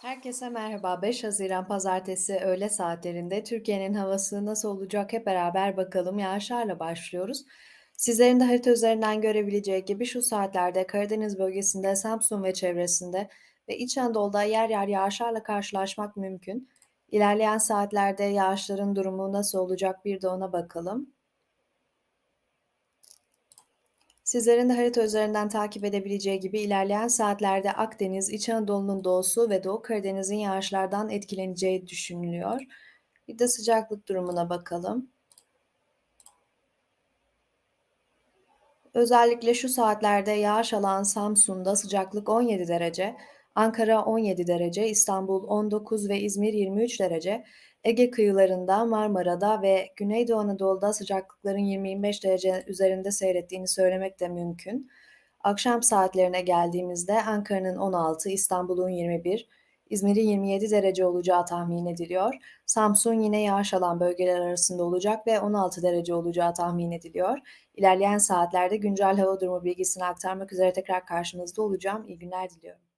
Herkese merhaba. 5 Haziran Pazartesi öğle saatlerinde Türkiye'nin havası nasıl olacak hep beraber bakalım. Yağışlarla başlıyoruz. Sizlerin de harita üzerinden görebileceği gibi şu saatlerde Karadeniz bölgesinde, Samsun ve çevresinde ve İç Anadolu'da yer yer yağışlarla karşılaşmak mümkün. İlerleyen saatlerde yağışların durumu nasıl olacak bir de ona bakalım. Sizlerin de harita üzerinden takip edebileceği gibi ilerleyen saatlerde Akdeniz, İç Anadolu'nun doğusu ve Doğu Karadeniz'in yağışlardan etkileneceği düşünülüyor. Bir de sıcaklık durumuna bakalım. Özellikle şu saatlerde yağış alan Samsun'da sıcaklık 17 derece, Ankara 17 derece, İstanbul 19 ve İzmir 23 derece, Ege kıyılarında, Marmara'da ve Güneydoğu Anadolu'da sıcaklıkların 20-25 derece üzerinde seyrettiğini söylemek de mümkün. Akşam saatlerine geldiğimizde Ankara'nın 16, İstanbul'un 21, İzmir'in 27 derece olacağı tahmin ediliyor. Samsun yine yağış alan bölgeler arasında olacak ve 16 derece olacağı tahmin ediliyor. İlerleyen saatlerde güncel hava durumu bilgisini aktarmak üzere tekrar karşınızda olacağım. İyi günler diliyorum.